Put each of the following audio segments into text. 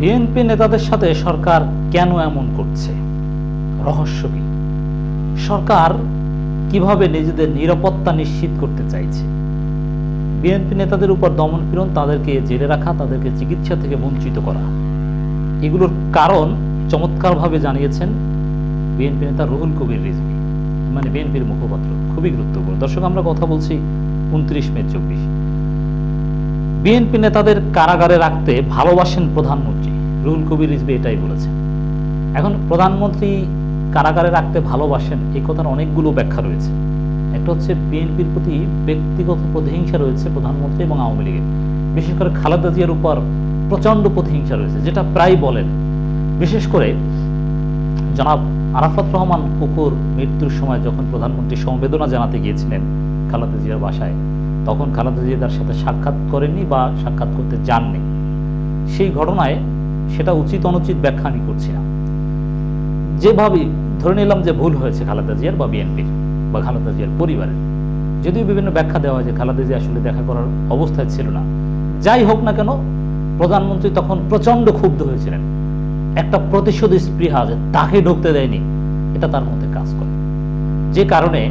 BNP নেতাদের সাথে সরকার কেন এমন করছে? রহস্য কি? সরকার কীভাবে নিজেদের নিরাপত্তা নিশ্চিত করতে চাইছে? বিএনপি নেতাদের উপর দমন পীড়ন তাদেরকে জেলে রাখা, তাদেরকে চিকিৎসা থেকে বঞ্চিত করা। এগুলোর কারণ চমৎকারভাবে জানিয়েছেন বিএনপি নেতা রুহুল কবির রিজভি মানে বিএনপির মুখপাত্র। খুবই গুরুত্বপূর্ণ। দর্শক, আমরা কথা বলছি উনত্রিশ মে চব্বিশ। বিএনপি নেতাদের কারাগারে রাখতে ভালোবাসেন প্রধানমন্ত্রী। রুহুল কবির রিজভি এটাই বলেছেন। এখন প্রধানমন্ত্রী কারাগারে রাখতে ভালোবাসেন এই কথার অনেকগুলো ব্যাখ্যা রয়েছে। একটা হচ্ছে বিএনপির প্রতি ব্যক্তিগত প্রতিহিংসা রয়েছে প্রধানমন্ত্রী এবং আওয়ামী লীগের। বিশেষ করে খালেদা জিয়ার উপর প্রচণ্ড প্রতিহিংসা রয়েছে, যেটা প্রায় বলেন। বিশেষ করে জনাব আরাফাত রহমান কুকুর মৃত্যুর সময় যখন প্রধানমন্ত্রী সমবেদনা জানাতে গিয়েছিলেন খালেদা জিয়ার বাসায় তখন খালেদা জিয়া তার সাথে সাক্ষাৎ করেননি বা সাক্ষাৎ করতে যাননি। সেই ঘটনায় সেটা উচিত অনুচিত ব্যাখ্যা আমি করছি না। যেভাবে ধরে নিলাম যে ভুল হয়েছে খালেদা জিয়ার বা বিএনপির বা খালেদা জিয়ার পরিবারের। যদিও বিভিন্ন ব্যাখ্যা দেওয়া হয় যে খালেদা জিয়া আসলে দেখা করার অবস্থায় ছিল না। যাই হোক না কেন, প্রধানমন্ত্রী তখন প্রচণ্ড ক্ষুব্ধ হয়েছিলেন। একটা প্রতিশোধ স্পৃহা যে তাকে ঢুকতে দেয়নি, এটা তার মধ্যে কাজ করে। যে কারণে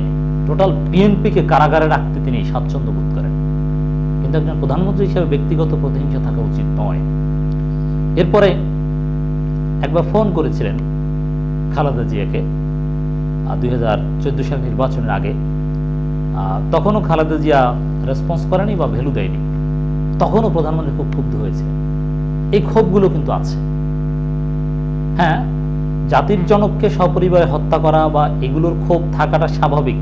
টোটাল বিএনপিকে কারাগারে রাখতে তিনি স্বাচ্ছন্দ্য বোধ করেন। কিন্তু একজন প্রধানমন্ত্রী হিসেবে ব্যক্তিগত প্রতিহিংসা থাকা উচিত নয়। এরপরে একবার ফোন করেছিলেন খালেদা জিয়াকে দুই হাজার চোদ্দ সাল নির্বাচনের আগে। তখনও খালেদা জিয়া রেসপন্স করেনি বা ভ্যালু দেয়নি। তখনও প্রধানমন্ত্রী খুব ক্ষুব্ধ হয়েছে এই ক্ষোভগুলো কিন্তু আছে। হ্যাঁ জাতির জনককে সপরিবারে হত্যা করা বা এগুলোর ক্ষোভ থাকাটা স্বাভাবিক।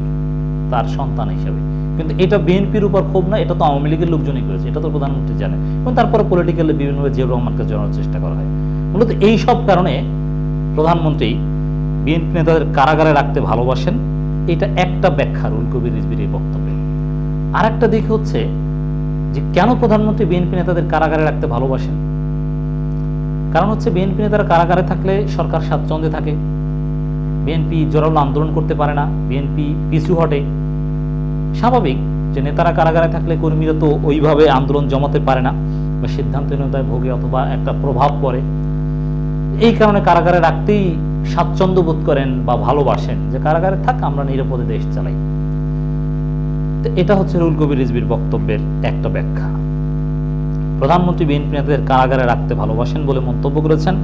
তার সন্তান হিসেবে। কিন্তু এটা বিএনপির উপর ক্ষোভ না, এটা তো আওয়ামী লীগের লোকজনই করেছে, এটা তো প্রধানমন্ত্রী জানে এবং তারপরে পলিটিক্যালি বিভিন্নভাবে জিয়াউর রহমানকে জানার চেষ্টা করা হয়। মূলত এই সব কারণে প্রধানমন্ত্রী বিএনপি নেতাদের কারাগারে রাখতে ভালোবাসেন, এটা একটা ব্যাখ্যা রুল কবির রিজবির এই বক্তব্যে। আর একটা দিক হচ্ছে যে কেন প্রধানমন্ত্রী বিএনপি নেতাদের কারাগারে রাখতে ভালোবাসেন? কারণ হচ্ছে বিএনপি নেতারা কারাগারে থাকলে সরকার স্বাচ্ছন্দ্যে থাকে বিএনপি জোরালো আন্দোলন করতে পারে না বিএনপি পিছু হটে। স্বাভাবিক যে নেতারা কারাগারে থাকলে কর্মীরা তো ওইভাবে আন্দোলন জমাতে পারে না বা সিদ্ধান্তহীনতায় ভোগে অথবা একটা প্রভাব পড়ে। এই কারণে কারাগারে রাখতেই স্বাচ্ছন্দ্য বোধ করেন বা ভালোবাসেন যে কারাগারে থাক, আমরা নিরাপদে দেশ চালাই। তো এটা হচ্ছে রুল কবির রিজবির বক্তব্যের একটা ব্যাখ্যা। প্রধানমন্ত্রী বিএনপি নেতাদের কারাগারে রাখতে ভালোবাসেন বলে মন্তব্য করেছেন।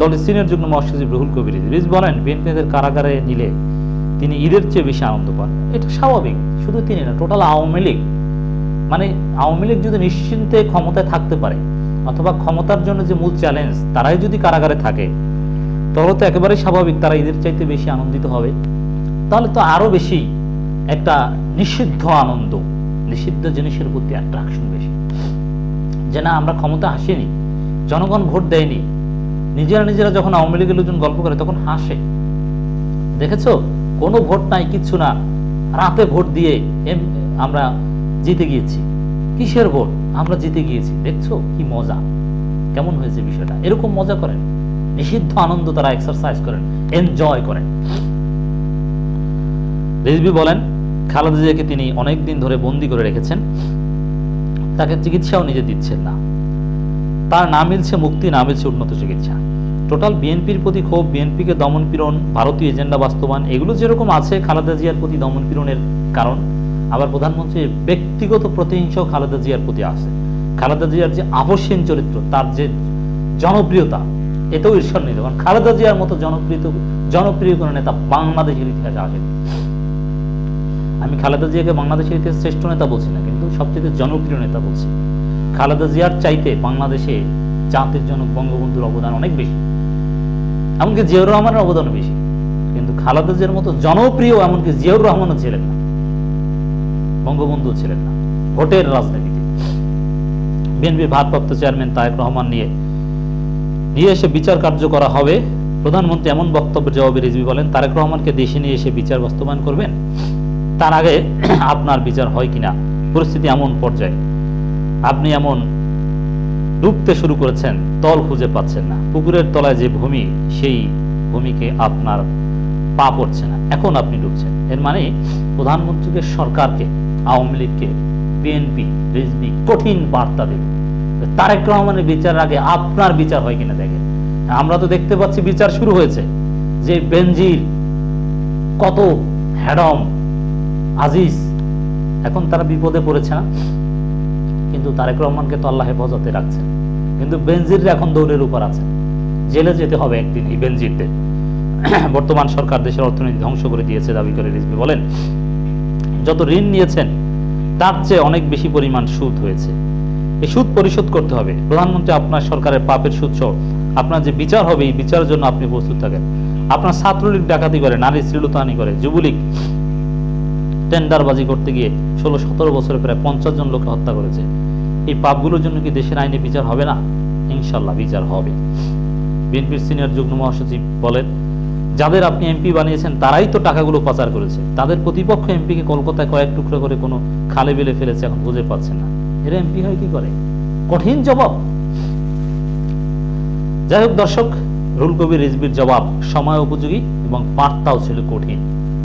দলের সিনিয়র যুগ্ম মহাসচিব রুহুল কবির রিজ। বলেন বিএনপি নেতাদের কারাগারে নিলে তিনি ঈদের চেয়ে বেশি আনন্দ পান। এটা স্বাভাবিক, শুধু তিনি না, টোটাল আওয়ামী লীগ। মানে আওয়ামী লীগ যদি নিশ্চিন্তে ক্ষমতায় থাকতে পারে, অথবা ক্ষমতার জন্য যে মূল চ্যালেঞ্জ তারাই যদি কারাগারে থাকে, তাহলে তো একেবারে স্বাভাবিক, তারা ঈদের চাইতে বেশি আনন্দিত হবে। তাহলে তো আরও বেশি একটা নিষিদ্ধ আনন্দ, নিষিদ্ধ জিনিসের প্রতি অ্যাট্রাকশন বেশি। যে না, আমরা ক্ষমতা আসেনি, জনগণ ভোট দেয়নি নিজেরা নিজেরা যখন আওয়ামী লীগের লোকজন গল্প করে, তখন হাসে। দেখেছ? কোনো ভোট নাই, কিচ্ছু না। রাতে ভোট দিয়ে এম- আমরা জিতে গিয়েছি। কিসের ভোট? আমরা জিতে গিয়েছি। দেখছ? কি মজা। কেমন হয়েছে বিষয়টা? এরকম মজা করেন। নিষিদ্ধ আনন্দ তারা এক্সারসাইজ করেন। এনজয় করেন। রিজবি বলেন, খালেদা জিয়াকে তিনি অনেক দিন ধরে বন্দি করে রেখেছেন। তাকে চিকিৎসাও নিজে দিচ্ছেন না। তার না মিলছে মুক্তি, না মিলছে উন্নত চিকিৎসা। টোটাল বিএনপির প্রতি ক্ষোভ বিএনপিকে দমন পীড়ন, ভারতীয় এজেন্ডা বাস্তবায়ন, এগুলো যেরকম আছে, খালেদা জিয়ার প্রতি দমন পীড়নের কারণ। আবার প্রধানমন্ত্রীর ব্যক্তিগত প্রতিহিংসাও খালেদা জিয়ার প্রতি আছে। খালেদা জিয়ার যে আবশ্যীন চরিত্র, তার যে জনপ্রিয়তা, এতেও ঈর্ষণ ঈর্ষান্বিত কারণ খালেদা জিয়ার মতো জনপ্রিয় জনপ্রিয় কোনো নেতা বাংলাদেশের ইতিহাসে আসেনি। আমি খালেদা জিয়াকে বাংলাদেশের ইতিহাসে শ্রেষ্ঠ নেতা বলছি না, কিন্তু সবচেয়ে জনপ্রিয় নেতা বলছি। খালেদা জিয়ার চাইতে বাংলাদেশে জাতির জনক বঙ্গবন্ধুর অবদান অনেক বেশি। এমনকি জিয়াউর রহমানের অবদানও বেশি। কিন্তু খালেদা জিয়ার মতো জনপ্রিয় এমনকি জিয়াউর রহমানও ছিলেন না। বঙ্গবন্ধু ছিলেন না, ভোটের রাজনীতিতে। বিএনপির ভারপ্রাপ্ত চেয়ারম্যান তারেক রহমান নিয়ে নিয়ে এসে বিচার কার্য করা হবে। প্রধানমন্ত্রী এমন বক্তব্যের জবাবে রিজভি বলেন, তারেক রহমানকে দেশে নিয়ে এসে বিচার বাস্তবায়ন করবেন? তার আগে আপনার বিচার হয় কিনা? পরিস্থিতি এমন পর্যায়ে। আপনি এমন ডুবতে শুরু করেছেন, তল খুঁজে পাচ্ছেন না। পুকুরের তলায় যে ভূমি, সেই ভূমিকে আপনার পা পড়ছে না। এখন আপনি ডুবছেন। এর মানে প্রধানমন্ত্রীকে, সরকারকে, আওয়ামী লীগকে বিএনপি রিজবি, কঠিন বার্তা দেবে তারেক রহমানের বিচারের আগে আপনার বিচার হয় কিনা দেখেন। আমরা তো দেখতে পাচ্ছি বিচার শুরু হয়েছে। যে বেনজির কত হ্যাডম আজিজ, এখন তারা বিপদে পড়েছে, না? কিন্তু তারেক রহমানকে তো আল্লাহ হেফাজতে রাখছেন। কিন্তু বেনজির এখন দৌড়ের উপর আছে। জেলে যেতে হবে একদিন এই বেনজিরদের। বর্তমান সরকার দেশের অর্থনীতি ধ্বংস করে দিয়েছে দাবি করে রিজভি বলেন। যত ঋণ নিয়েছেন, তার চেয়ে অনেক বেশি পরিমাণ সুদ হয়েছে। এই সুদ পরিশোধ করতে হবে। প্রধানমন্ত্রী, আপনার সরকারের পাপের সুদ সহ আপনার যে বিচার হবে, এই বিচারের জন্য আপনি প্রস্তুত থাকেন। আপনার ছাত্রলীগ ডাকাতি করে, নারী শ্লীলতাহানি করে, যুবলীগ টেন্ডারবাজি করতে গিয়ে ষোলো সতেরো বছরে প্রায় পঞ্চাশ জন লোককে হত্যা করেছে। এই পাপগুলোর জন্য কি দেশের আইনে বিচার হবে না? ইনশাল্লাহ বিচার হবে। বিএনপির সিনিয়র যুগ্ম মহাসচিব বলেন, যাদের আপনি এমপি বানিয়েছেন, তারাই তো টাকাগুলো পাচার করেছে। তাদের প্রতিপক্ষ এমপিকে কলকাতায় কয়েক টুকরো করে কোনো খালে বেলে ফেলেছে, এখন বুঝে পাচ্ছে না। এরা এমপি হয় কি করে? কঠিন জবাব। যাই হোক দর্শক রুল কবির রিজবির জবাব সময় উপযোগী এবং বার্তাও ছিল কঠিন।